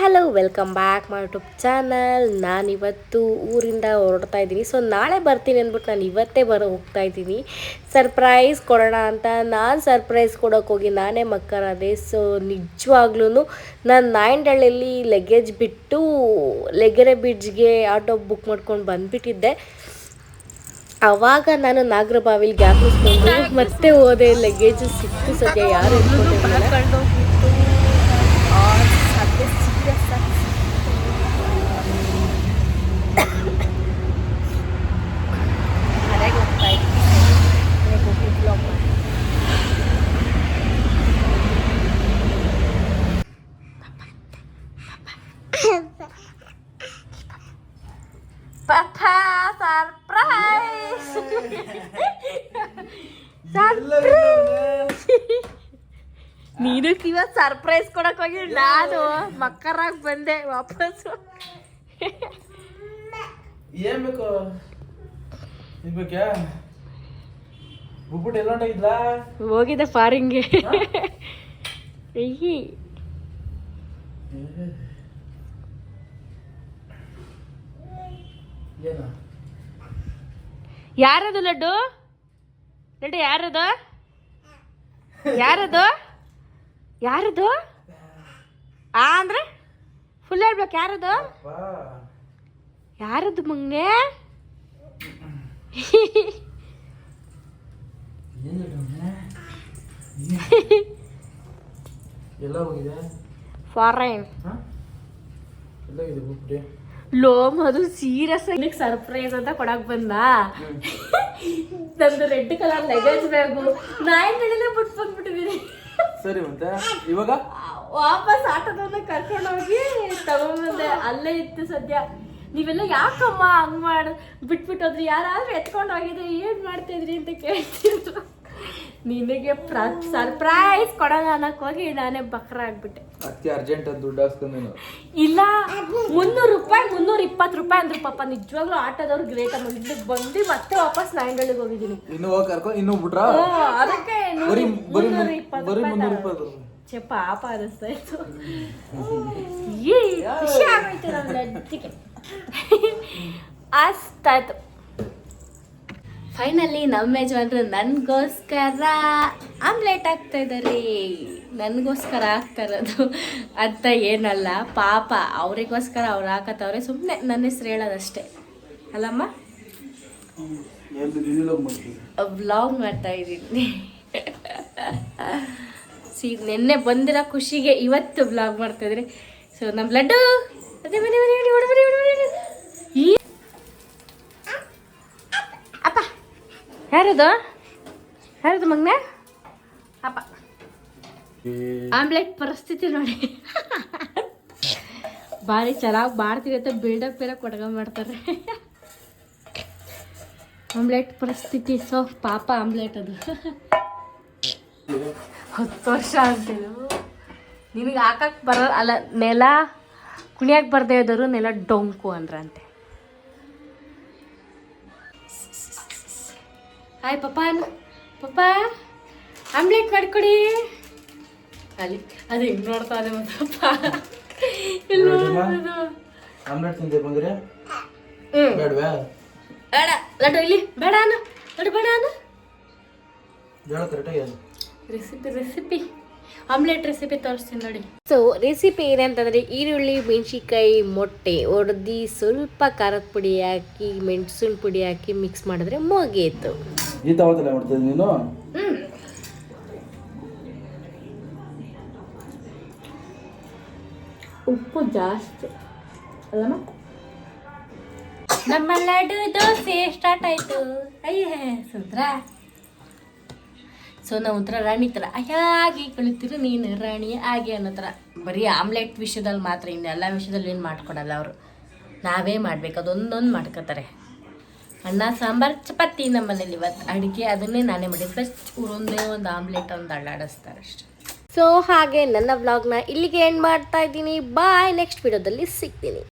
Hello welcome back my YouTube channel ನಾನಿವತ್ತು ಊರಿಂದ ಹೊರಡ್ತಾ ಇದ್ದೀನಿ. ಸೊ ನಾಳೆ ಬರ್ತೀನಿ ಅಂದ್ಬಿಟ್ಟು ನಾನು ಇವತ್ತೇ ಬರ ಹೋಗ್ತಾ ಇದ್ದೀನಿ. ಸರ್ಪ್ರೈಸ್ ಕೊಡೋಣ ಅಂತ ನಾನು ಸರ್ಪ್ರೈಸ್ ಕೊಡೋಕೆ ಹೋಗಿ ನಾನೇ ಮಕ್ಕರಾದೆ ಸೊ ನಿಜವಾಗ್ಲೂ ನಾನು ನಾಯಂಡಳ್ಳಿಯಲ್ಲಿ ಲಗೇಜ್ ಬಿಟ್ಟು ಲೆಗೆರೆ ಬ್ರಿಡ್ಜ್ಗೆ ಆಟೋ ಬುಕ್ ಮಾಡ್ಕೊಂಡು ಬಂದುಬಿಟ್ಟಿದ್ದೆ. ಅವಾಗ ನಾನು ನಾಗರಬಾವಿಲಿ ಗ್ಯಾಪ್ ಮತ್ತೆ ಹೋದೆ. ಲಗೇಜ್ ಸಿಕ್ತು ಸದ್ಯ, ಯಾರು ಇಟ್ಕೊಂಡಿರಲಿಲ್ಲ ಮನೆಗೆ ಹೋಗ್ತಾ ಇದ್ದೀನಿ ಮನೆಗೆ ಹೋಗಿ vlog ನೀನು ಇವತ್ತು ಸರ್ಪ್ರೈಸ್ ಕೊಡಕ್ ಹೋಗಿ ನಾನು ಮಕ್ಕರಾಗಿ ಬಂದೆ ವಾಪಸ್ ಏನ್ ಬೇಕು? ಇದ್ ಬೇಕ್ಯಾ ಬುಬ್ಬುಟ್ ಎಲ್ಲ ಹೊಂಟಾಗಿದ್ಲಾ ಹೋಗಿದ್ದೆ ಫಾರಿಂಗ್ಗೆ ಅಯ್ಯಿ ಏನ? ಯಾರದು ಲಡ್ಡು? ಲಡ್ಡು ಯಾರದು? ಯಾರದು? ಯಾರದು? ಆ ಅಂದ್ರೆ? ಫುಲ್ ಹೇಳ್ಬೇಕು ಯಾರದು? ಬಾ ಯಾರದು ಮಂಗೆ ಏನ್ ಇಟ್ಕೊಂಡೆ? ಎಲ್ಲ ಹೋಗಿದೆ? ಫಾರೈನ್ ಹಾ? ಎಲ್ಲ ಹೋಗಿದೆ ಬುಬ್ಬುಟಿ ಲೋಮ್ ಅದು ಸೀರಿಯಸ್ ಆಗಿ ಸರ್ಪ್ರೈಸ್ ಅಂತ ಕೊಡಕ್ ಬಂದ. ನಂದು ರೆಡ್ ಕಲರ್ ಲಗೇಜ್ ಬ್ಯಾಗು ನಾಯಿ ಕಡೆನೇ ಬಿಟ್ಟು ಬಂದ್ಬಿಟ್ಟಿದೀನಿ. ಸರಿ ಮತ್ತೆ, ಇವಾಗ? ವಾಪಸ್ ಆಟೋದನ್ನ ಕರ್ಕೊಂಡು ಹೋಗಿ ತಗೊಂಬಂದೆ. ಅಲ್ಲೇ ಇತ್ತು ಸದ್ಯ. ನೀವೆಲ್ಲ ಯಾಕಮ್ಮ ಹಂಗ್ ಮಾಡ್, ಬಿಟ್ಬಿಟ್ಟೋದ್ರಿ? ಯಾರಾದ್ರೂ ಎತ್ಕೊಂಡು ಹೋಗಿದ್ರೆ ಏನ್ ಮಾಡ್ತಾ ಇದ್ರಿ ಅಂತ ಕೇಳ್ತಿದ್ರು. ನಿನಗೆ ಸರ್ಪ್ರೈಸ್ ಕೊಡೋಣ ಅನ್ನಕ್ ಹೋಗಿ ನಾನೇ ಬಕ್ರ ಆಗ್ಬಿಟ್ಟೆ. ಅತಿ ಅರ್ಜೆಂಟ್ ಅಂತ ದುಡ್ಡು ಹಾಕ್ಸ್ಕೊಂಡೇನು ಇಲ್ಲ ಮುನ್ನೂರು ರೂಪಾಯಿ ಮುನ್ನೂರ ಇಪ್ಪತ್ತು ರೂಪಾಯಿ ಅಂದ್ರು ಪಾಪ ನಿಜವಾಗ್ಲೂ ಆಟೋದವ್ರು ಗ್ರೇಟ್ ಅಮ್ಮ ಇಲ್ಲಿಗೆ ಬಂದು ಮತ್ತೆ ವಾಪಸ್ ನಾಯಿಂಗಳಿಗೆ ಹೋಗಿದ್ದೀನಿ. ಇನ್ನು ಹೋಗಿ ಕರ್ಕೊ ಇನ್ನು ಬಿಟ್ರ? ಅದಕ್ಕೆ ಮುನ್ನೂರ ಮುನ್- ಇಪ್ಪತ್ತು ರೂಪಾಯಿ ಛೆ, ಪಾಪ ಅನಿಸ್ತಾ ಇತ್ತು. ಖುಷಿ ಆಗೋಯ್ತು ಅಷ್ಟಾಯ್ತು ಫೈನಲಿ ನಮ್ಮ ಯಜಮಾನ್ರು ನನಗೋಸ್ಕರ ಆಮ್ಲೆಟ್ ಆಗ್ತಾ ಇದ್ದಾರೆ. ನನಗೋಸ್ಕರ ಆಗ್ತಾ ಇರೋದು ಅಂತ ಏನಲ್ಲ, ಪಾಪ ಅವರಿಗೋಸ್ಕರ ಅವ್ರು ಹಾಕತ್ತವ್ರೆ. ಸುಮ್ಮನೆ ನನ್ನ ಹೆಸ್ರು ಹೇಳೋದಷ್ಟೇ. ಅಲ್ಲಮ್ಮ? ವ್ಲಾಗ್ ಮಾಡ್ತಾ ಇದ್ದೀನಿ. ಸಿ, ನಿನ್ನೆ ಬಂದಿರೋ ಖುಷಿಗೆ ಇವತ್ತು ವ್ಲಾಗ್ ಮಾಡ್ತಾ ಇದ್ರಿ ಸೊ ನಮ್ಮ ಲಡ್ಡು. ಅದೇ ಮನೆ ಮನೆ ಈ ಯಾರದು? ಯಾರದು ಮಗ್ನ? ಅಪ್ಪ. ಆಮ್ಲೆಟ್ ಪರಿಸ್ಥಿತಿ ನೋಡಿ. ಭಾರಿ ಚೆನ್ನಾಗಿ ಮಾಡ್ತೀವಿ ಅಂತ ಬಿಲ್ಡಪ್ ಬೇರೆ ಕೊಡ್ಗ ಮಾಡ್ತಾರೆ. ಆಮ್ಲೆಟ್ ಪರಿಸ್ಥಿತಿ ಸೊ ಪಾಪ ಆಮ್ಲೆಟ್ ಅದು. ಹತ್ತು ವರ್ಷ ಅಂತೇಳು ನಿನಗೆ ಹಾಕಕ್ಕೆ ಬರ ಅಲ್ಲ ನೆಲ ಕುಣಿಯಕ್ಕೆ ಬರದೇ ಇದ್ದರು ನೆಲ ಡೊಂಕು ಅಂದ್ರಂತೆ. ಹಾಯ್ ಪಪ್ಪ ಪಪ್ಪಾ ಆಮ್ಲೆಟ್ ಮಾಡ್ಕೊಡಿ. ಅಲ್ಲಿ ಅದು ಹಿಂಗೆ ನೋಡ್ತಾನೆ ಮತ್ತಪ್ಪ ಇಲ್ಲಿ. ಆಮ್ಲೆಟ್ ತಿಂದೆ ಬಂದ್ರೆ? ಹ್ಮ್. ಬೇಡವಾ? ಬೇಡ. ಲಡ್ಡು ಇಲ್ಲಿ. ಬೇಡ ಅನ್ನ ಲಡ್ಡು ಬೇಡ ಅನ್ನ ಹೇಳ. ಕರೆಕ್ಟಾಗಿ ಏನು ರೆಸಿಪಿ ರೆಸಿಪಿ. ಆಮ್ಲೆಟ್ ರೆಸಿಪಿ ತೋರಿಸ್ತೀನಿ ನೋಡಿ. ಸೊ ರೆಸಿಪಿ ಏನಂತಂದರೆ ಈರುಳ್ಳಿ ಮೆಣಸಿನ್ಕಾಯಿ ಮೊಟ್ಟೆ ಒಡೆದು ಸ್ವಲ್ಪ ಖಾರದ ಪುಡಿ ಹಾಕಿ ಮೆಣಸಿನ ಪುಡಿ ಹಾಕಿ ಮಿಕ್ಸ್ ಮಾಡಿದ್ರೆ ಮುಗೀತು ಈ ತಾವತ್ತಲ್ಲ ಮಾಡ್ತಿದ್ದೆ ನೀನು? ಉಪ್ಪು ಜಾಸ್ತಿ. ಅಲ್ಲಮ್ಮ ನಮ್ಮ ಲಡ್ಡು ದೋಸೆ ಸ್ಟಾರ್ಟ್ ಆಯ್ತು. ಅಯ್ಯೇ ಸುಂದ್ರ? ಸೊ ನಾವು ಒಂಥರ ರಾಣಿ ಥರ. ಅಯ್ಯಾಗಿ ಕಳಿತಿರು ನೀನು ರಾಣಿ ಹಾಗೆ ಅನ್ನೋ ಥರ. ಬರೀ ಆಮ್ಲೆಟ್ ವಿಷಯದಲ್ಲಿ ಮಾತ್ರ ಇನ್ನೆಲ್ಲ ವಿಷಯದಲ್ಲಿ ಏನು ಮಾಡ್ಕೊಡಲ್ಲ ಅವರು. ನಾವೇ ಮಾಡ್ಬೇಕು. ಅದೊಂದೊಂದು ಮಾಡ್ಕೋತಾರೆ. ಅನ್ನ, ಸಾಂಬಾರ್, ಚಪಾತಿ ನಮ್ಮನೇಲಿ ಇವತ್ತು. ಅಡುಗೆ ಅದನ್ನೇ ನಾನೇ ಮಾಡಿ ಫಸ್ಟ್ ಊರೊಂದೇ ಒಂದು ಆಮ್ಲೆಟ್ ಒಂದು ಅಳ್ಳಾಡಿಸ್ತಾರೆ ಅಷ್ಟೇ. ಸೊ ಹಾಗೆ ನನ್ನ ವ್ಲಾಗ್ನ ಇಲ್ಲಿಗೆ ಎಂಡ್ ಮಾಡ್ತಾ ಇದ್ದೀನಿ. ಬಾಯ್ ನೆಕ್ಸ್ಟ್ ವಿಡಿಯೋದಲ್ಲಿ ಸಿಗ್ತೀನಿ.